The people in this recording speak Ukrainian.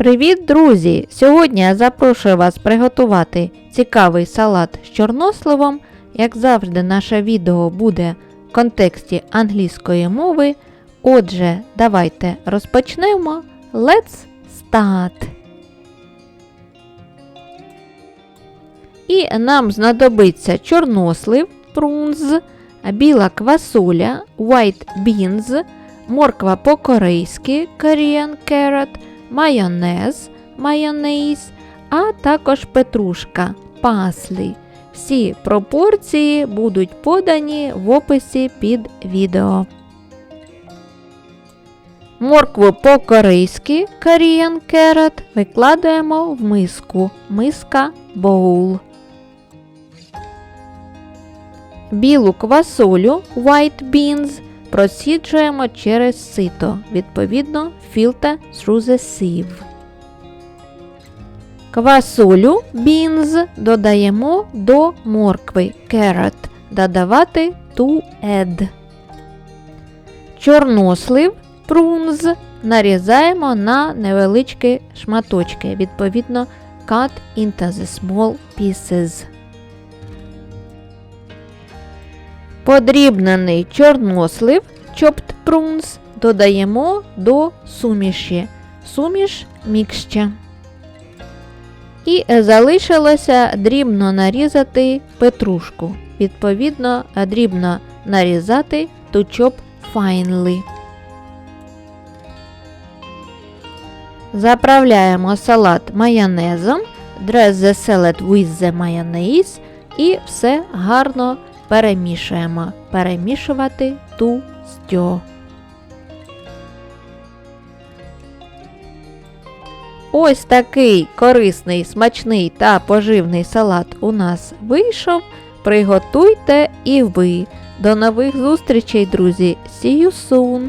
Привіт, друзі! Сьогодні я запрошую вас приготувати цікавий салат з чорносливом. Як завжди, наше відео буде в контексті англійської мови. Отже, давайте розпочнемо. Let's start! І нам знадобиться чорнослив, прунз, біла квасоля, white beans, морква по-корейськи, Korean carrot, майонез, майонез, а також петрушка, паслі. Всі пропорції будуть подані в описі під відео. Моркву по-корейськи Korean carrot викладаємо в миску. Миска боул. Білу квасолю white beans просіджуємо через сито, відповідно filter through the sieve. Квасолю beans додаємо до моркви carrot. Додавати to add. Чорнослив prunes нарізаємо на невеличкі шматочки, відповідно cut into the small pieces. Подрібнений чорнослив chopped prunes додаємо до суміші. Суміш мікща. І залишилося дрібно нарізати петрушку. Відповідно, дрібно нарізати to chop finely. Заправляємо салат майонезом, dress the salad with the mayonnaise і все гарно перемішуємо. Перемішувати ту стьо. Ось такий корисний, смачний та поживний салат у нас вийшов. Приготуйте і ви. До нових зустрічей, друзі! See you soon!